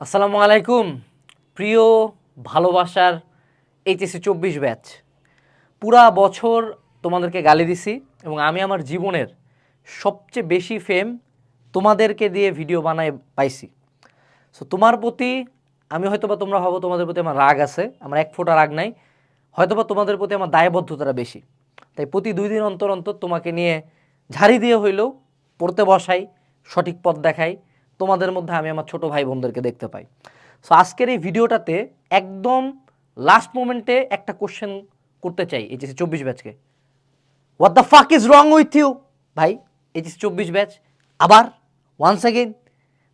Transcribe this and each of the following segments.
আসসালামু আলাইকুম। প্রিয় ভালোবাসার এইচএসসি চব্বিশ ব্যাচ, পুরা বছর তোমাদেরকে গালি দিছি এবং আমি আমার জীবনের সবচেয়ে বেশি ফেম তোমাদেরকে দিয়ে ভিডিও বানায় পাইছি। সো তোমার প্রতি আমি হয়তোবা তোমরা ভাবো তোমাদের প্রতি আমার রাগ আছে, আমার এক ফোঁটা রাগ নাই, হয়তোবা তোমাদের প্রতি আমার দায়বদ্ধতাটা বেশি। তাই প্রতি দুই দিন অন্তর অন্তর তোমাকে নিয়ে ঝাড়ি দিয়ে হইলেও পড়তে বসাই, সঠিক পথ দেখাই তোমাদের মধ্যে আমি আমার ছোট ভাই বোনদেরকে দেখতে পাই। সো আজকের এই ভিডিওটাতে একদম লাস্ট মোমেন্টে একটা কোশ্চেন করতে চাই এইচএসি চব্বিশ ব্যাচকে। What the fuck is wrong with you ভাই এইচএসি চব্বিশ ব্যাচ, আবার ওয়ান্স অ্যাগেন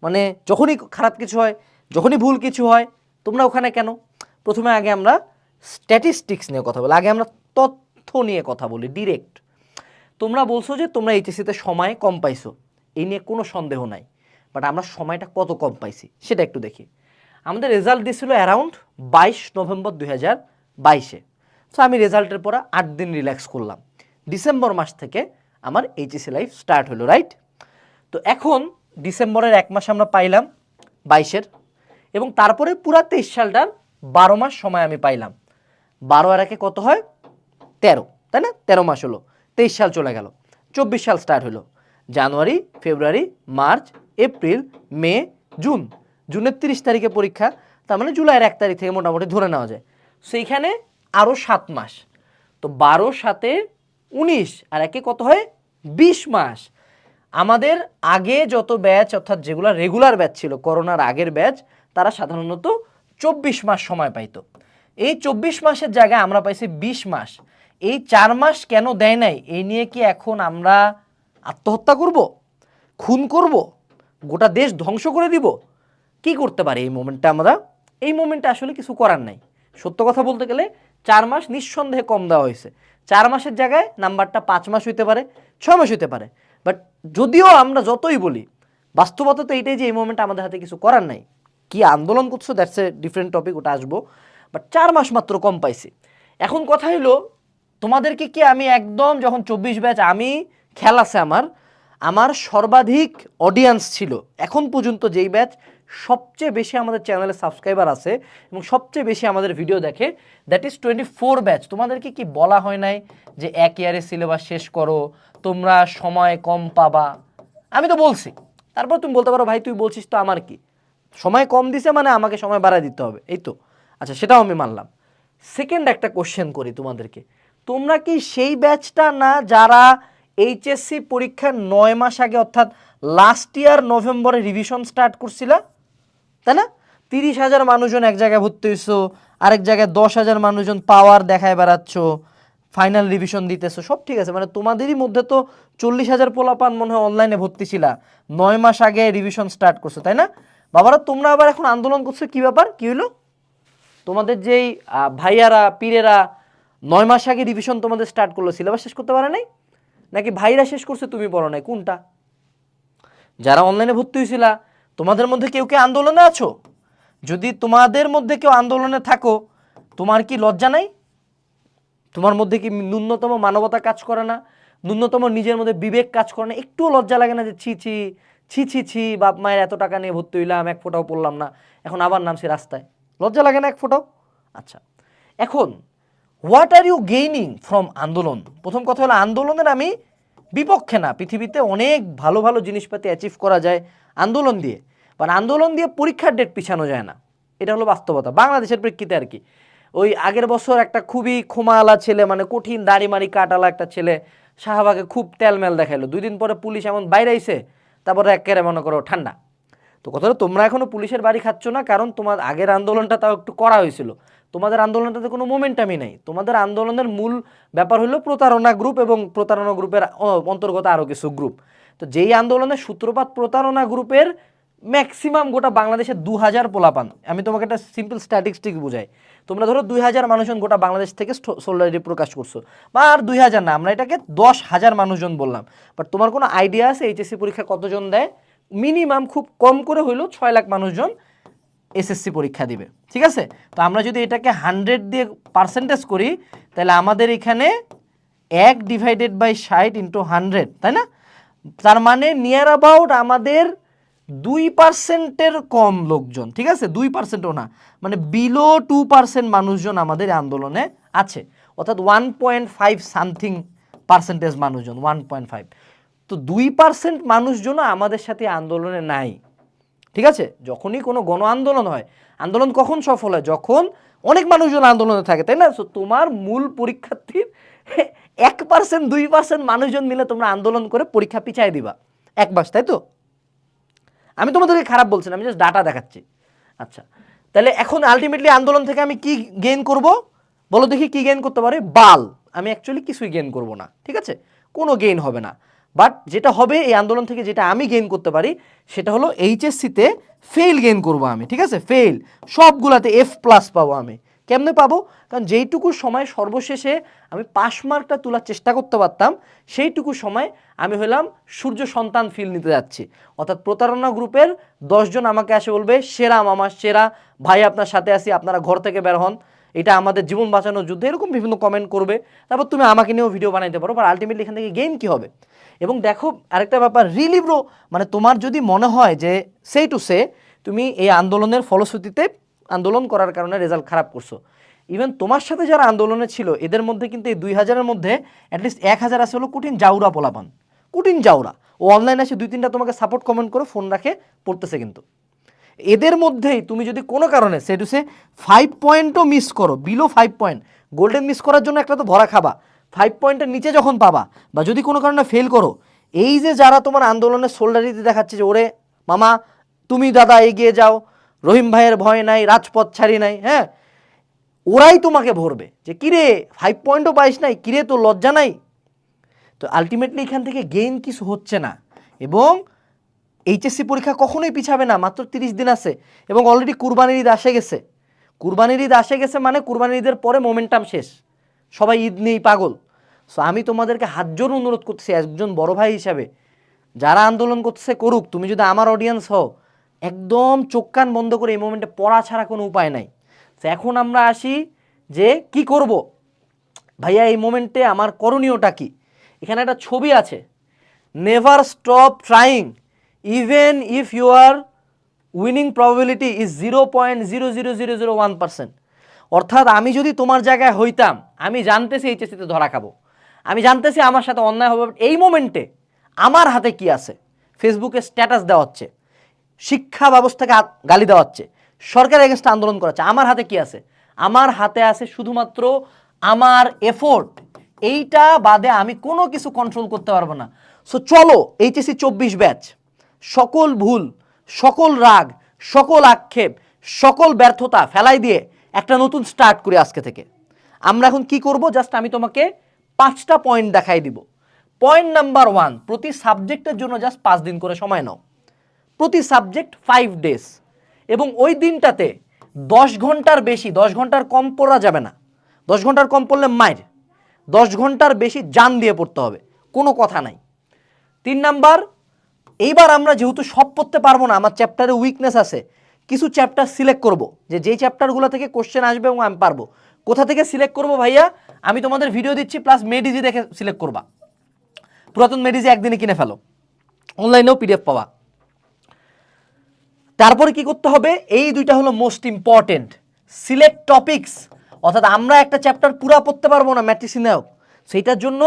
মানে যখনই খারাপ কিছু হয়, যখনই ভুল কিছু হয়, তোমরা ওখানে কেন? প্রথমে আগে আমরা স্ট্যাটিস্টিক্স নিয়ে কথা বলি, আগে আমরা তথ্য নিয়ে কথা বলি ডিরেক্ট তোমরা বলছো যে তোমরা এইচএসিতে সময় কম পাইছো, এই নিয়ে কোনো সন্দেহ নাই। বাট আমরা সময়টা কত কম পাইছি, সেটা একটু দেখি। আমাদের রেজাল্ট দিয়েছিল অ্যারাউন্ড বাইশ নভেম্বর দুই হাজার বাইশে। সো আমি রেজাল্টের পরে আট দিন রিল্যাক্স করলাম। ডিসেম্বর মাস থেকে আমার এইচএসি লাইফ স্টার্ট হলো রাইট তো এখন ডিসেম্বরের এক মাস আমরা পাইলাম বাইশের। এবং তারপরে পুরা তেইশ সালটার বারো মাস সময় আমি পাইলাম। বারো আর একে কত হয়? তেরো, তাই না? তেরো মাস হলো। তেইশ সাল চলে গেল। চব্বিশ সাল স্টার্ট হলো। January, February, March April, May, June. জুনের তিরিশ তারিখে পরীক্ষা, তার মানে জুলাইয়ের এক তারিখ থেকে মোটামুটি ধরে নেওয়া যায়। সেইখানে আরও সাত মাস। তো বারো, সাতে উনিশ, আর একে কত হয়? বিশ মাস। আমাদের আগে যত ব্যাচ, অর্থাৎ যেগুলো রেগুলার ব্যাচ ছিল, করোনার আগের ব্যাচ, তারা সাধারণত চব্বিশ মাস সময় পাইতো। এই চব্বিশ মাসের জায়গায় আমরা পাইছি বিশ মাস। এই চার মাস কেন দেয় নাই? এই নিয়ে কি এখন আমরা আত্মহত্যা করব? খুন করব? গোটা দেশ ধ্বংস করে দিব। কি করতে পারে এই মোমেন্টটা আমরা? এই মোমেন্টে আসলে কিছু করার নাই। সত্য কথা বলতে গেলে চার মাস নিঃসন্দেহে কম দেওয়া হয়েছে। চার মাসের জায়গায় নাম্বারটা পাঁচ মাস হইতে পারে, ছয় মাস হইতে পারে। বাট যদিও আমরা যতই বলি বাস্তবতা তো এইটাই যে এই মোমেন্টে আমাদের হাতে কিছু করার নাই। কি আন্দোলন করছ দ্যাটস এ ডিফারেন্ট টপিক ওটা আসব। বাট চার মাস মাত্র কম পাইছি। এখন কথা হলো তোমাদেরকে কি আমি একদম যখন চব্বিশ ব্যাচ, আমি খেল আছে আমার আমার সর্বাধিক অডিয়েন্স ছিল। এখন পর্যন্ত যেই ব্যাচ সবচেয়ে বেশি আমাদের চ্যানেলে সাবস্ক্রাইবার আছে এবং সবচেয়ে বেশি আমাদের ভিডিও দেখে that is twenty four batch তোমাদেরকে কি বলা হয় নাই যে এক ইয়ারে সিলেবাস শেষ করো, তোমরা সময় কম পাবা? আমি তো বলছি। তারপর তুমি বলতে পারো, ভাই, তুই বলছিস তো আমার কি? সময় কম দিছে মানে আমাকে সময় বাড়ায় দিতে হবে, এই তো। আচ্ছা সেটাও আমি মানলাম। সেকেন্ড একটা কোশ্চেন করি তোমাদেরকে। তোমরা কি সেই ব্যাচটা না যারা এইচএসসি পরীক্ষার নয় মাস আগে, অর্থাৎ লাস্ট ইয়ার নভেম্বরে রিভিশন স্টার্ট করছিলা। তাই না? তিরিশ হাজার মানুষজন এক জায়গায় ভর্তি হইছো, আরেক জায়গায় দশ হাজার মানুষজন পাওয়ার দেখায় বেড়াচ্ছ ফাইনাল রিভিশন দিতেছো, সব ঠিক আছে। মানে তোমাদেরই মধ্যে তো চল্লিশ হাজার পোলাপান মনে হয় অনলাইনে ভর্তি ছিলা। নয় মাস আগে রিভিশন স্টার্ট করছ, তাই না? বাবারা, তোমরা আবার এখন আন্দোলন করছ, কি ব্যাপার? কি হলো তোমাদের যেই ভাইয়ারা, পীরেরা নয় মাস আগে রিভিশন তোমাদের স্টার্ট করল, সিলেবাস শেষ করতে পারে নাই? নাকি ভাইরা শেষ করছে তুমি পড়ো নাই? কোনটা? যারা অনলাইনে ভর্তি হয়েছিলা, তোমাদের মধ্যে কেউ কেউ আন্দোলনে আছো? যদি তোমাদের মধ্যে কেউ আন্দোলনে থাকো, তোমার কি লজ্জা নাই? তোমার মধ্যে কি ন্যূনতম মানবতা কাজ করে না? ন্যূনতম নিজের মধ্যে বিবেক কাজ করে না? একটুও লজ্জা লাগে না যে ছি ছি ছি ছি ছি, বাপ মায়ের এত টাকা নিয়ে ভর্তি হইলাম, এক ফোঁটাও পড়লাম না। এখন আবার নামছি রাস্তায়। লজ্জা লাগে না এক ফোঁটাও? আচ্ছা। এখন what are you gaining from আন্দোলন? প্রথম কথা হলো, আন্দোলনের আমি বিপক্ষে না। পৃথিবীতে অনেক ভালো ভালো জিনিসপাতি অ্যাচিভ করা যায় আন্দোলন দিয়ে। বাট আন্দোলন দিয়ে পরীক্ষার ডেট পিছানো যায় না। এটা হলো বাস্তবতা। বাংলাদেশের প্রেক্ষিতে আর কি। ওই আগের বছর একটা খুবই খোমাওয়ালা ছেলে মানে কঠিন দাড়ি মারি কাটালা একটা ছেলে, শাহবাগে খুব তেলমেল দেখাইলো। দুই দিন পরে পুলিশ এমন বাইরে আইসে তারপরে একেবারে মনে করো ঠান্ডা। তো কথা তোমরা এখনও পুলিশের বাড়ি খাচ্ছ না, কারণ তোমার আগের আন্দোলনটা তাও একটু করা হয়েছিল। তোমাদের আন্দোলনটাতে কোনো মোমেন্টামই নেই। তোমাদের আন্দোলনের মূল ব্যাপার হলো প্রতারণা গ্রুপ এবং প্রতারণা গ্রুপের অন্তর্গত আরও কিছু গ্রুপ তো যেই আন্দোলনের সূত্রপাত প্রতারণা গ্রুপের ম্যাক্সিমাম গোটা বাংলাদেশে দু হাজার পোলাপান। আমি তোমাকে একটা সিম্পল স্ট্যাটিস্টিক বুঝাই। তোমরা ধরো দুই হাজার মানুষজন গোটা বাংলাদেশ থেকে সোলিডারিটি প্রকাশ করছ। বা আর দুই হাজার না, আমরা এটাকে দশ হাজার মানুষজন বললাম। বাট তোমার কোনো আইডিয়া আছে? এইচএসসি পরীক্ষা কতজন দেয়? মিনিমাম খুব কম করে হইলেও ছয় লাখ মানুষজন এসএসসি পরীক্ষা দিবে, ঠিক আছে? তো আমরা যদি এটাকে হান্ড্রেড দিয়ে পার্সেন্টেজ করি, তাহলে আমাদের এখানে এক ডিভাইডেড বাই ষাট ইন্টু হান্ড্রেড তাই না? তার মানে নিয়ার অ্যাবাউট আমাদের দুই পার্সেন্টের কম লোকজন, ঠিক আছে? দুই পার্সেন্টও না মানে বিলো টু পার্সেন্ট মানুষজন আমাদের আন্দোলনে আছে। অর্থাৎ one point five something percentage মানুষজন ওয়ান পয়েন্ট ফাইভ তো দুই পার্সেন্ট মানুষজন আমাদের সাথে আন্দোলনে নাই। ঠিক আছে? যখনই কোনো গণ আন্দোলন হয় আন্দোলন কখন সফল হয়? যখন অনেক মানুষজন আন্দোলনে থাকে তাই না? So, তোমার মূল পরীক্ষার্থীর এক পার্সেন্ট দুই পার্সেন্ট মানুষজন মিলে তোমরা আন্দোলন করে পরীক্ষা পিছাই দিবা। এক মাস তাই তো? আমি তোমাদেরকে খারাপ বলছি আমি জাস্ট ডাটা দেখাচ্ছি। আচ্ছা তাহলে এখন আলটিমেটলি আন্দোলন থেকে আমি কি গেইন করব? বলো দেখি কি গেইন করতে পারে? বাল। আমি অ্যাকচুয়ালি কিছুই গেইন করব না ঠিক আছে? কোনো গেইন হবে না। বাট যেটা হবে এই আন্দোলন থেকে যেটা আমি গেইন করতে পারি, সেটা হলো এইচএসসিতে ফেল গেইন করব আমি, ঠিক আছে? ফেল সবগুলাতে এফ প্লাস পাবো আমি। কেমনে পাবো? কারণ যেইটুকু সময় সর্বশেষে আমি পাস মার্কটা তোলার চেষ্টা করতে পারতাম, সেইটুকু সময় আমি হলাম সূর্য সন্তান ফিল নিতে যাচ্ছি। অর্থাৎ প্রতারণা গ্রুপের দশজন আমাকে আসে বলবে, সেরা মামা, সেরা, ভাই আপনার সাথে আসি আপনারা ঘর থেকে বের হন। এটা আমাদের জীবন বাঁচানোর যুদ্ধে এরকম বিভিন্ন কমেন্ট করবে। তারপর তুমি আমাকে নিয়েও ভিডিও বানাইতে পারো বাট আলটিমেটলি এখান থেকে গেইন কী হবে? এবং দেখো, আরেকটা ব্যাপার রিলি ব্রো মানে তোমার যদি মনে হয় যে সে টু সে তুমি এই আন্দোলনের ফলশ্রুতিতে আন্দোলন করার কারণে রেজাল্ট খারাপ করছ। ইভেন তোমার সাথে যারা আন্দোলনে ছিল, এদের মধ্যে কিন্তু এই দুই হাজারের মধ্যে অ্যাটলিস্ট এক হাজার আছে হলো কঠিন জাউরা পোলাপান। কঠিন জাউরা। ও অনলাইনে এসে দুই তিনটা তোমাকে সাপোর্ট কমেন্ট করে ফোন রাখে, পড়তেছে কিন্তু। এদের মধ্যেই তুমি যদি কোনো কারণে সে টু সে ফাইভ পয়েন্টও মিস করো below five point golden miss করার জন্য একটা তো ভরা খাবা। ফাইভ পয়েন্টের নিচে যখন পাবা, বা যদি কোনো কারণে ফেল করো, এই যে যারা তোমার আন্দোলনের সোল্ডারিতে দেখাচ্ছে যে, ওরে মামা, তুমি দাদা এগিয়ে যাও, রহিম ভাইয়ের ভয় নাই, রাজপথ ছাড়ি নাই হ্যাঁ ওরাই তোমাকে ভরবে যে, কিরে ফাইভ পয়েন্টও পাইস নাই, কিরে তো লজ্জা নাই? তো আলটিমেটলি এখান থেকে গেইন কিছু হচ্ছে না। এবং এইচএসসি পরীক্ষা কখনোই পিছাবে না, মাত্র তিরিশ দিন আছে এবং অলরেডি কুরবানির ঈদ আসে গেছে। কুরবানির ঈদ আসে গেছে মানে কুরবানির ঈদের পরে মোমেন্টাম শেষ। সবাই ঈদ নেই পাগল। সো আমি তোমাদেরকে হাতজোর অনুরোধ করতেছি, একজন বড় ভাই হিসাবে, যারা আন্দোলন করতেছে করুক, তুমি যদি আমার অডিয়েন্স হও, একদম চোখ কান বন্ধ করে এই মোমেন্টে পড়া ছাড়া কোনো উপায় নাই। তো এখন আমরা আসি যে কি করব? ভাইয়া, এই মোমেন্টে আমার করণীয়টা কি? এখানে একটা ছবি আছে। Never stop trying even if you are winning probability is zero point zero zero zero zero one percent অর্থাৎ আমি যদি তোমার জায়গায় হইতাম, আমি জানতেছি এইচএসিতে ধরা খাব। আমি জানতেছি আমার সাথে অন্যায় হবে। এই মোমেন্টে আমার হাতে কি আছে? ফেসবুকে স্ট্যাটাস দেওয়া হচ্ছে শিক্ষা ব্যবস্থাকে গালি দেওয়া হচ্ছে সরকার এগেনস্ট আন্দোলন করাচ্ছে। আমার হাতে কি আছে? আমার হাতে আছে শুধুমাত্র আমার এফোর্ট এইটা বাদে আমি কোনো কিছু কন্ট্রোল করতে পারব না। সো চলো এইচএসসি চব্বিশ ব্যাচ সকল ভুল, সকল রাগ, সকল আক্ষেপ, সকল ব্যর্থতা ফেলাই দিয়ে একটা নতুন স্টার্ট করি আজকে থেকে। আমরা এখন কি করব? জাস্ট আমি তোমাকে পাঁচটা পয়েন্ট দেখাই দিব। পয়েন্ট নাম্বার ওয়ান প্রতি সাবজেক্টের জন্য জাস্ট পাঁচ দিন করে সময় নাও। প্রতি সাবজেক্ট ফাইভ ডেজ এবং ওই দিনটাতে দশ ঘণ্টার বেশি, দশ ঘণ্টার কম পড়া যাবে না। দশ ঘণ্টার কম পড়লে মায়ের দশ ঘণ্টার বেশি জান দিয়ে পড়তে হবে। কোনো কথা নাই। তিন নাম্বার এইবার আমরা যেহেতু সব পড়তে পারব না, আমার চ্যাপ্টারে উইকনেস আছে, কিছু চ্যাপ্টার সিলেক্ট করব। যে যেই চ্যাপ্টারগুলো থেকে কোশ্চেন আসবে এবং আমি পারব। কোথা থেকে সিলেক্ট করব ভাইয়া? আমি তোমাদের ভিডিও দিচ্ছি প্লাস মেডিজি দেখে সিলেক্ট করবা। পুরাতন মেডিজি একদিনে কিনে ফেলো। অনলাইনেও পিডিএফ পাওয়া তারপরে কি করতে হবে? এই দুইটা হলো মোস্ট ইম্পর্টেন্ট সিলেক্ট টপিকস অর্থাৎ আমরা একটা চ্যাপ্টার পুরা পড়তে পারব না ম্যাট্রিসিনেও সেইটার জন্য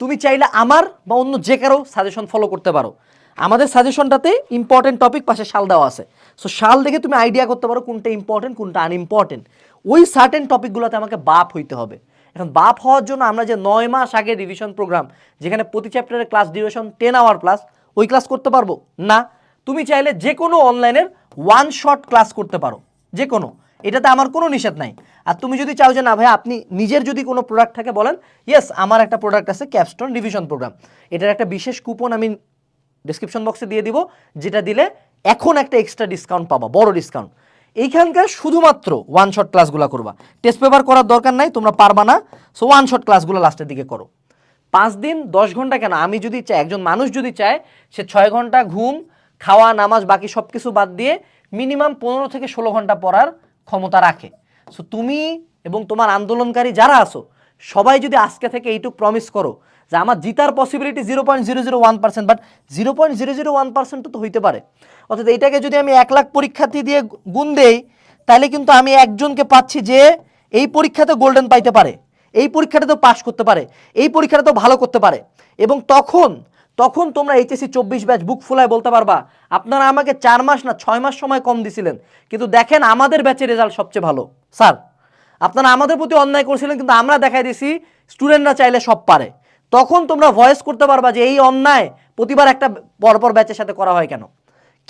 তুমি চাইলে আমার বা অন্য যে কারও সাজেশন ফলো করতে পারো। আমাদের সাজেশনটাতে ইম্পর্টেন্ট টপিক পাশে শাল দেওয়া আছে। সো শাল দেখে তুমি আইডিয়া করতে পারো কোনটা ইম্পর্টেন্ট কোনটা আনইম্পর্টেন্ট ওই সার্টেন টপিকগুলোতে আমাকে বাপ হইতে হবে। এখন বাপ হওয়ার জন্য আমরা যে নয় মাস আগে রিভিশন প্রোগ্রাম যেখানে প্রতি চ্যাপ্টারের class duration ten hour plus ওই ক্লাস করতে পারব? না। তুমি চাইলে যে কোনো অনলাইনের ওয়ান শট ক্লাস করতে পারো। যে কোনো এটাতে আমার কোনো নিষেধ নাই। আর তুমি যদি চাও যে, না ভাই, আপনি নিজের যদি কোনো প্রোডাক্ট থাকে বলেন ইয়েস আমার একটা প্রোডাক্ট আছে ক্যাপস্টোন রিভিশন প্রোগ্রাম এটার একটা বিশেষ কুপন আমি ডিসক্রিপশন বক্সে দিয়ে দিব, যেটা দিলে এখন একটা এক্সট্রা ডিসকাউন্ট পাবা, বড় ডিসকাউন্ট এইখানকার শুধুমাত্র ওয়ান শট ক্লাসগুলো করবা। টেস্ট পেপার করার দরকার নাই, তোমরা পারবা না সো ওয়ান শট ক্লাসগুলো লাস্টের দিকে করো। পাঁচ দিন, দশ ঘণ্টা কেন? আমি যদি চাই, একজন মানুষ যদি চায়, সে ছয় ঘণ্টা ঘুম, খাওয়া, নামাজ, বাকি সব কিছু বাদ দিয়ে মিনিমাম পনেরো থেকে ষোলো ঘণ্টা পড়ার ক্ষমতা রাখে। সো তুমি এবং তোমার আন্দোলনকারী যারা আছো সবাই যদি আজকে থেকে এইটুক প্রমিস করো যে আমার জিতার possibility zero point zero zero one percent but zero point zero zero one percent তো হইতে পারে। অর্থাৎ এইটাকে যদি আমি এক লাখ পরীক্ষার্থী দিয়ে গুণ দেই, তাহলে কিন্তু আমি একজনকে পাচ্ছি যে এই পরীক্ষাতে গোল্ডেন পাইতে পারে, এই পরীক্ষাটা তো পাশ করতে পারে, এই পরীক্ষাটা তো ভালো করতে পারে। এবং তখন তখন তোমরা এইচএসসি চব্বিশ ব্যাচ বুক ফুলায় বলতে পারবা, আপনারা আমাকে চার মাস না ছয় মাস সময় কম দিছিলেন, কিন্তু দেখেন আমাদের ব্যাচের রেজাল্ট সবচেয়ে ভালো। স্যার আপনারা আমাদের প্রতি অন্যায় করছিলেন, কিন্তু আমরা দেখাই দিছি স্টুডেন্টরা চাইলে সব পারে। তখন তোমরা ভয়েস করতে পারবা যে এই অন্যায় প্রতিবার একটা পরপর ব্যাচের সাথে করা হয় কেন?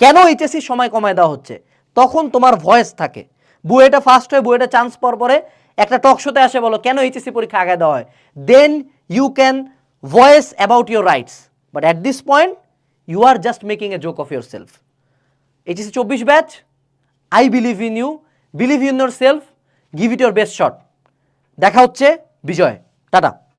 কেন এইচএসসি সময় কমায় দেওয়া হচ্ছে? তখন তোমার ভয়েস থাকে। বুয়েটা ফার্স্ট হয়ে, বুয়েটা চান্স পর পরে একটা টক শোতে আসে, বলো, কেন এইচএসসি পরীক্ষা আগে দেওয়া হয়? Then you can voice about your rights but at this point you are just making a joke of yourself HSC চব্বিশ batch I believe in you believe in yourself give it your best shot দেখা হচ্ছে বিজয় tata.